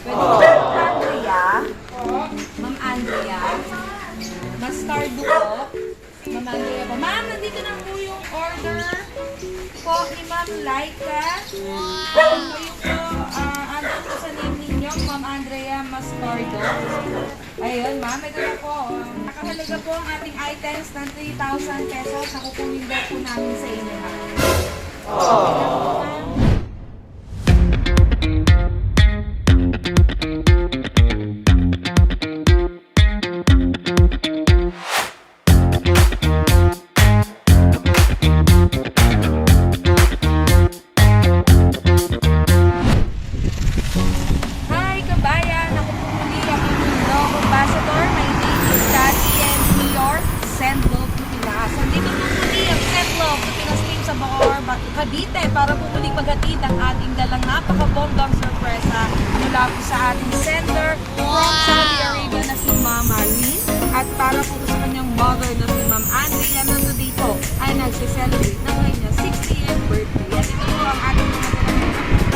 Pwede po Ma'am Andrea. Ma'am Andrea. Mastardo po. Ma'am Andrea po. Ma'am, nandito na po yung order po ni Ma'am Laika. Wow! Kayo po, ah, ano po sa name ninyo, Ma'am Andrea Mastardo. Ayun, ma'am, ito na po. Nakahalaga po ang ating items ng 3,000 pesos na kukunin daw po namin sa inyo, ma'am. Ma'am. Cavite para po muli maghatid ang ating dalang napakabonggang sorpresa mula po sa ating sender from Saudi Arabia na si Ma'am Marlene at para po sa kanyang mother na si Ma'am Andrea na today po ay nagse-celebrate ng kanyang 60th birthday. At ito po ang ating mga dalang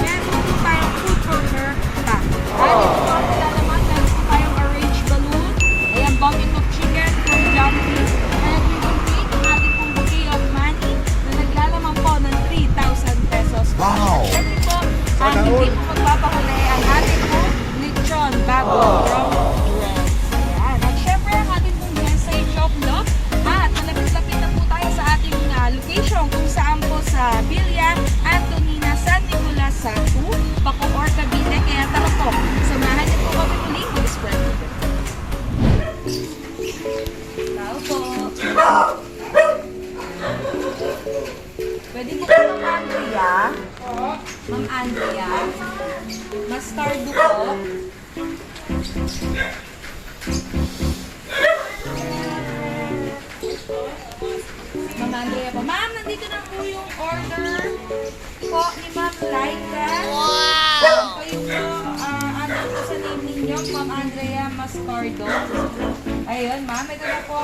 Meron po tayong food corner pa. At ito Ma'am Andrea Mascardo. Ayun, ma'am, ito na po.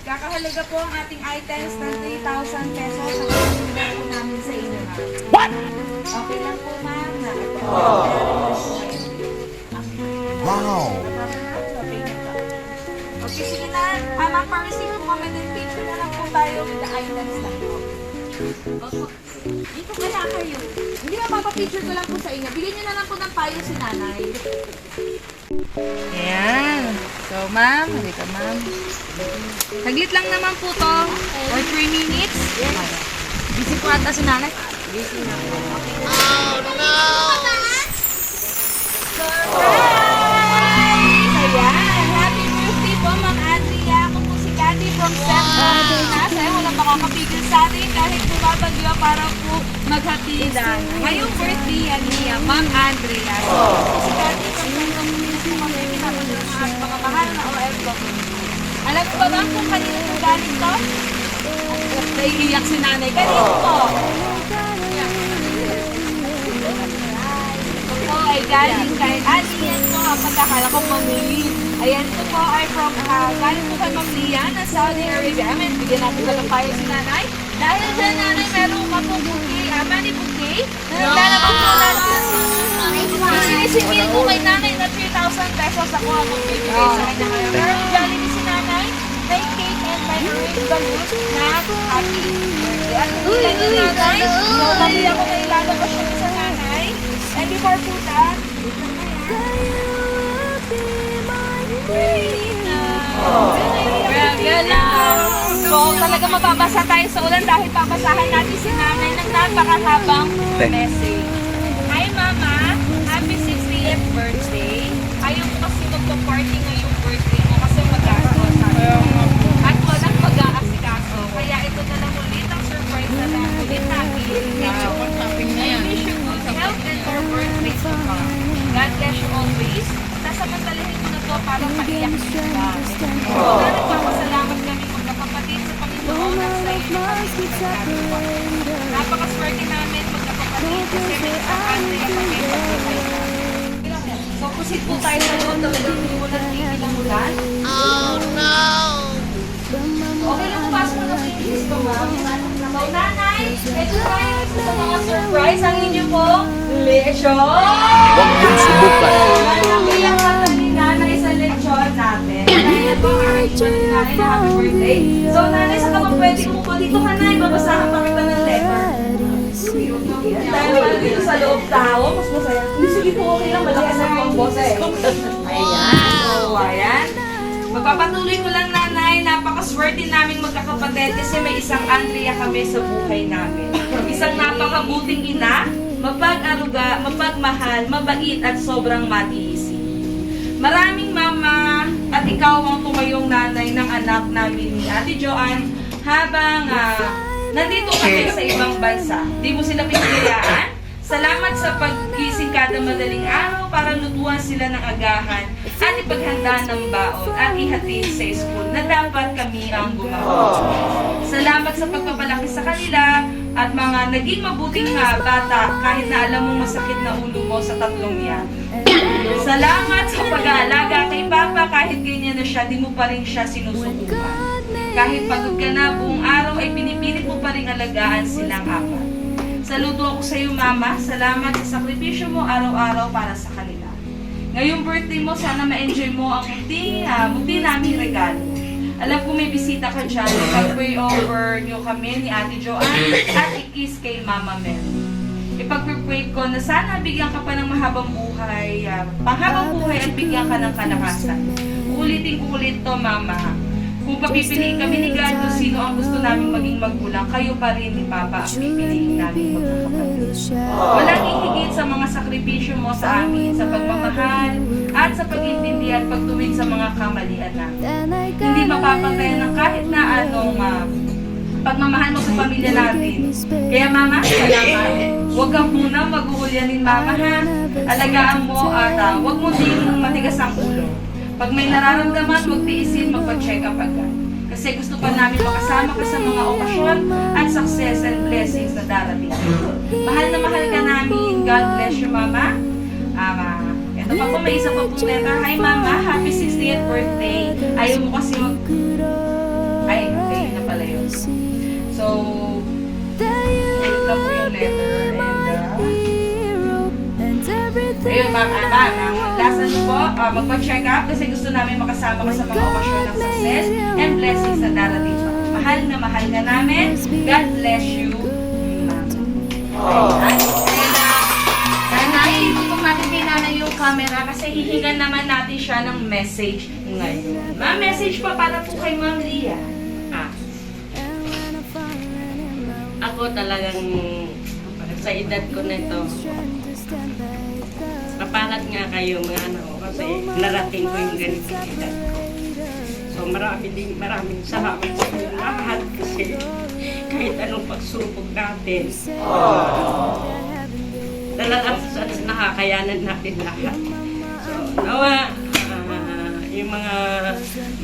Kakahalaga po ang ating items ng 3,000 pesos na kukunin po namin sa inyo, ma'am. What? Okay lang po, ma'am. na ito. Wow! Okay, sige na. Ah, ma'am, pa-receive po kami din picture na lang po tayo with the items na po. Opo. Dito kaya kayo. Hindi ba papapicture ko lang po sa inyo. Bigyan niyo na lang po ng payo si nanay. Ayan. So, ma'am, halika ma'am. Saglit lang naman po to. For 3 minutes. Busy po ata si nanay. Busy na. Oh, no! Surprise! Ayan. Happy birthday po, Ma'am Andrea. Ako po si Candy from Central Pinas. Makakapigil sa atin kahit bumabagyo para po maghatidan. Ngayong birthday yan niya, Ma'am Andrea. So, si pinapagod at mga mahal na OFW. Alam ko ba ma'am kung kanino po galing to? Naiiyak si nanay. Kanino po? Ito po ay galing kay Ali. Yan po ang pagkakala ko mamili. Ayan ito po ay from, ah, galing po kay Ma'am Lian ng Saudi Arabia. Amen. Bigyan natin ng payo si nanay. Dahil dyan nanay, meron ka po bouquet, ah, money bouquet. Na naglalabang po natin. Sinisingil ko kay nanay na 3,000 pesos ako ang magbibigay sa kanya ngayon. Pero Jollibee si nanay, may cake and may orange balloon na happy birthday. At lang yung nanay, so mali ako na ilalabas siya sa nanay. And before po that, lang. So, talaga mababasa tayo sa ulan dahil babasahan natin si nanay ng napakahabang message. Hi, Mama. Happy 60th birthday. Ayaw ko kasi magpa-party ngayong birthday mo kasi ko. At walang mag-aasikaso. Kaya ito na lang ulit ang surprise na lang ulit natin. I wish you good health and more birthdays to come. God bless you always. Nasamantalahin mo na to para maiyak ka. Sana Napakaswerte namin pag napapatid kasi may isang country ang pag-ibig So, proceed po tayo sa loob talagang ng ilang. Oh, no! Okay lang pumasok na sa English ma'am. Nanay, ito tayo sa mga surprise. Ang inyo po, lechon! Huwag mong subukan. Ang iyak na tabi nanay sa lechon natin happy birthday. So, nanay, sa kapag pwede umupo dito ka, nay. Babasahan pa kita ng letter. Dahil wala dito sa loob tao, mas masaya. Sige po, okay lang. Malakas na po ang boses ko. Ayan. So, ayan. Magpapatuloy ko lang, nanay. Napakaswerte namin magkakapatid kasi may isang Andrea kami sa buhay namin. Isang napakabuting ina, mapag-aruga, mapagmahal, mabait at sobrang matiisi. Maraming mama at ikaw ang tumayong nanay ng anak namin ni Ate Joanne habang ah, nandito kami sa ibang bansa. Di mo sila pinagayaan. Salamat sa paggising kada madaling araw para lutuan sila ng agahan at ipaghanda ng baon at ihatid sa school na dapat kami ang gumawa. Salamat sa pagpapalaki sa kanila at mga naging mabuting nga bata kahit na alam mo masakit na ulo mo sa tatlong yan. Salamat sa pag-aalaga kay Papa kahit ganyan na siya, di mo pa rin siya sinusubukan. Kahit pagod ka na buong araw ay pinipilit mo pa rin alagaan silang apat. Saludo ako sa iyo, Mama. Salamat sa sakripisyo mo araw-araw para sa kanila. Ngayong birthday mo, sana ma-enjoy mo ang munti, uh, munti naming regalo. Alam ko may bisita ka dyan. Pag-pray over niyo kami ni Ate Joanne at ikis kay Mama Mel. Ipag-pray ko na sana bigyan ka pa ng mahabang buhay, uh, panghabang buhay at bigyan ka ng kalakasan. Ulitin ko ulit to, Mama. Kung papipiliin kami ni God kung sino ang gusto namin maging magulang, kayo pa rin ni Papa ang pipiliin namin magkakapatid. Walang hihigit sa mga sakripisyo mo sa amin, sa pagmamahal, at sa pag-intindi at pagtuwid sa mga kamalian namin. Hindi mapapatayan ng kahit na anong ah, pagmamahal mo sa pamilya natin. Kaya mama, salamat. Huwag kang muna mag-uulyanin mama ha. Alagaan mo at ah, huwag mo din matigas ang ulo. Pag may nararamdaman, huwag tiisin, magpa-check up agad. Kasi gusto pa namin makasama ka sa mga okasyon at success and blessings na darating. Mahal na mahal ka namin. God bless you, Mama. Ama. ito pa po, may isa pa pong letter. Hi, Mama. Happy 60th birthday. Ayaw mo kasi mag... Ay, okay, pala yun. So, lang po yung letter. And, uh, Ayun, ma'am, ah, ma'am, ang po, ah, magpa-check up kasi gusto namin makasama ka sa mga okasyon ng success and blessings na darating pa. Mahal na mahal ka namin. God bless you, ma'am. Ayun, ah, Nanay, hindi ko makikilala yung camera kasi hihingan naman natin siya ng message ngayon. Ma'am, message pa para po kay Ma'am Lia. Ako talagang sa edad ko nito, kapalat nga kayo mga anak ko kasi narating ko yung ganitong edad ko. So marami din, maraming salamat sa inyo lahat kasi kahit anong pagsubok natin, talagang nakakayanan natin lahat. So nawa, ah, yung mga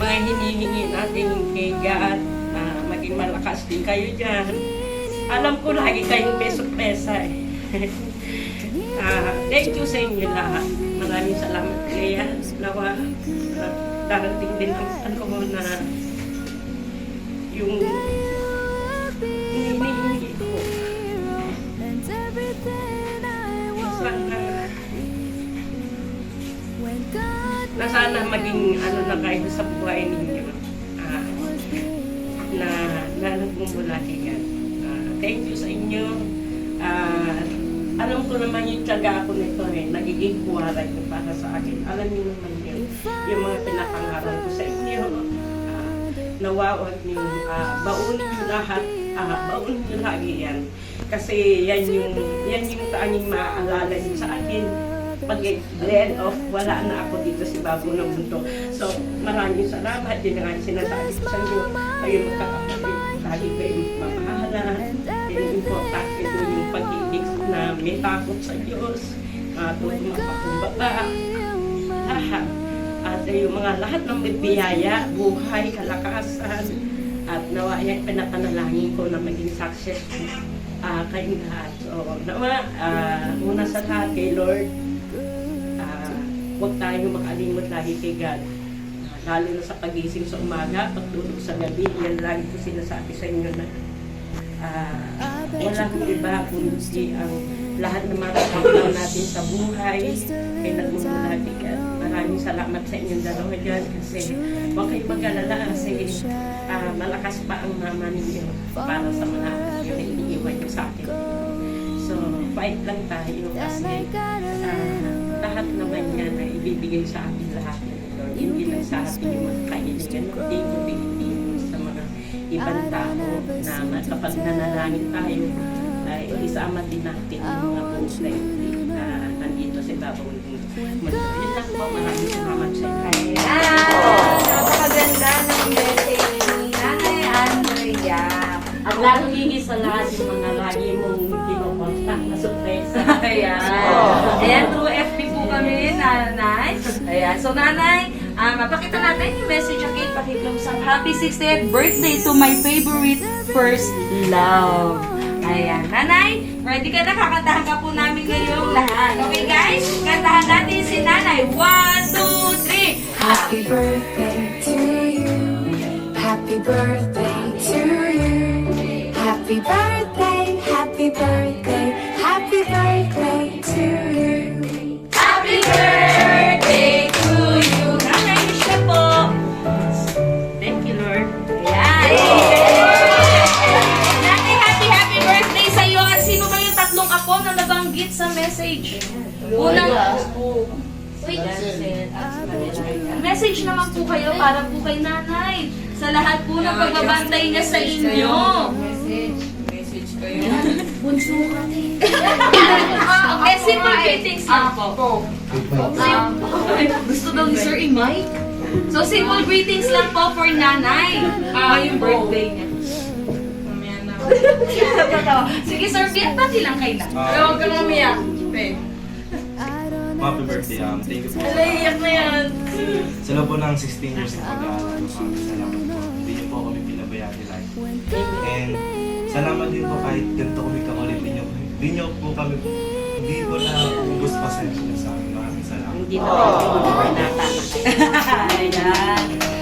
mga hinihingi natin kay God, na maging malakas din kayo dyan. Alam ko lagi kayong peso-pesa eh. Ah, thank you sa inyo lahat. Maraming salamat kaya nawa ah, darating din ang ano mo na yung hinihingi ko. Sana, na sana maging ano na kayo sa buhay ninyo. Ah, na na nagmumula yan. Thank you sa inyo. Ah, alam ko naman yung tiyaga ko nito eh, nagiging kuwaray ko para sa akin. Alam niyo naman yun, yung mga pinapangaral ko sa inyo. Ah, nawawag niyo, ah, baunin niyo lahat, ah, baunin niyo lagi yan. Kasi yan yung, yan yung tanging maaalala niyo sa akin pag end of wala na ako dito si Babo ng mundo. So, maraming salamat. Yun nga yung sinasabi ko sa inyo. Kayo magkakapatid. Kayo magmamahalan. Yung importante doon yung pag-ibig na may takot sa Diyos. Matuto mapakumbaba. Lahat. At yung mga lahat ng may biyaya, buhay, kalakasan. At nawa yan, pinapanalangin ko na maging successful uh, kayong lahat. So, nawa, ah, una sa lahat kay Lord, ah, huwag tayong makalimot lagi kay God. Lalo na sa pagising sa umaga, pagtulog sa gabi, yan lagi ko sinasabi sa inyo na ah, walang iba kundi ang lahat ng matatanggap natin sa buhay ay nagmumulati ka. Maraming salamat sa inyong dalawa dyan kasi huwag kayong mag-alala kasi ah, malakas pa ang mama ninyo para sa mga nyo na iniiwan nyo sa akin. So, fight lang tayo kasi ah, lahat naman yan na ibibigay sa atin lahat. Hindi lang sa mga ng tingin Pilipino sa mga ibang tao na kapag nanalangin tayo ay isama din natin yung mga buhay na nandito sa ibabaw ng mundo. Yun lang po, maraming salamat sa inyo. Ayan! Napakaganda ng message ni Nanay Andrea. At lalo higit sa lahat yung mga lagi mong kinokontak na sorpresa. Ayan. Ayan, through FB po kami, Nanay. Ayan. So, Nanay, ah, mapakita natin yung message Kate Pakiklumsang Happy 60th birthday to my favorite first love. Ayan. Nanay, ready ka na? Kakantahan ka po namin ngayong lahat. Okay, guys? Kantahan natin si Nanay. One, two, three. Happy birthday to you. Happy birthday to you. Happy birthday, happy birthday, message? Unang, Wait. Message naman po kayo para po kay nanay. Sa lahat po ng pagbabantay niya sa inyo. Message. Message kayo. Bunso ka din. Ah, okay, simple greetings lang po. Gusto daw ni Sir i-mic. So, simple greetings lang po for nanay. Ah, yung birthday niya. Na. Sige, Sir, pati lang kay nanay. Pero huwag ka mamiyak. Pe. Happy birthday, um, thank you po. Naiiyak na yan. Sa loob po ng 16 years na pag-aaral, um, salamat po. Hindi niyo po kami pinabayaan ni life. And salamat din po kahit ganito kami kakulit din niyo. Hindi niyo po kami, hindi ko na ubus pasensya sa amin. Maraming salamat. Hindi na kayo. Ayan.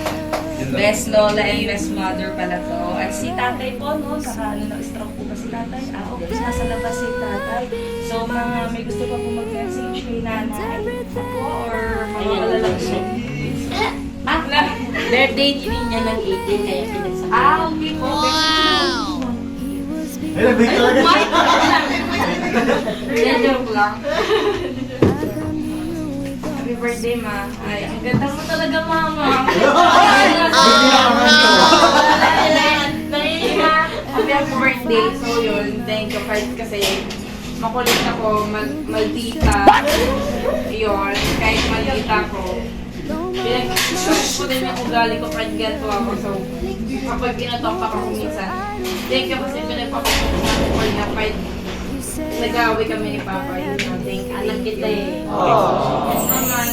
Best lola and best mother pala to. At si tatay po, no? Saka ano, na-stroke po ba si tatay? Ah, okay. Nasa labas si tatay. So, mga may gusto pa po mag-message kay nanay? Ako or mga siya. Ah, na- Birthday din niya ng 18 kaya pinagsabi. ah, okay po. Wow! Ay, nag-break talaga siya. Joke lang. Birthday, ma. Ay, ang ganda mo talaga, mama. Happy happy birthday. So yun, thank you kahit kasi makulit ako, mal maldita. Yun, kahit maldita ko. Pinag-choose ko din yung ugali ko kahit ganito ako. So, kapag pinatok ako minsan, thank you kasi pinagpapakulit ko na kahit nag-away kami ni Papa. Yun, thank you. Alam kita eh. Naman.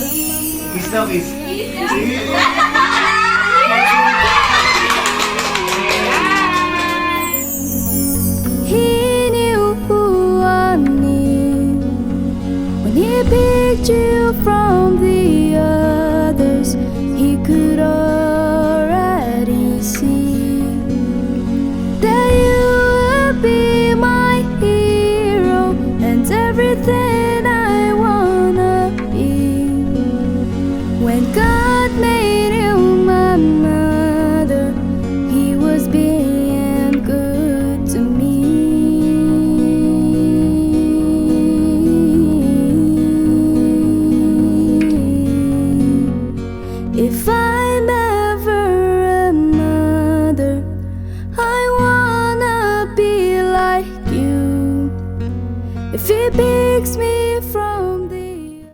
Kiss daw, kiss. He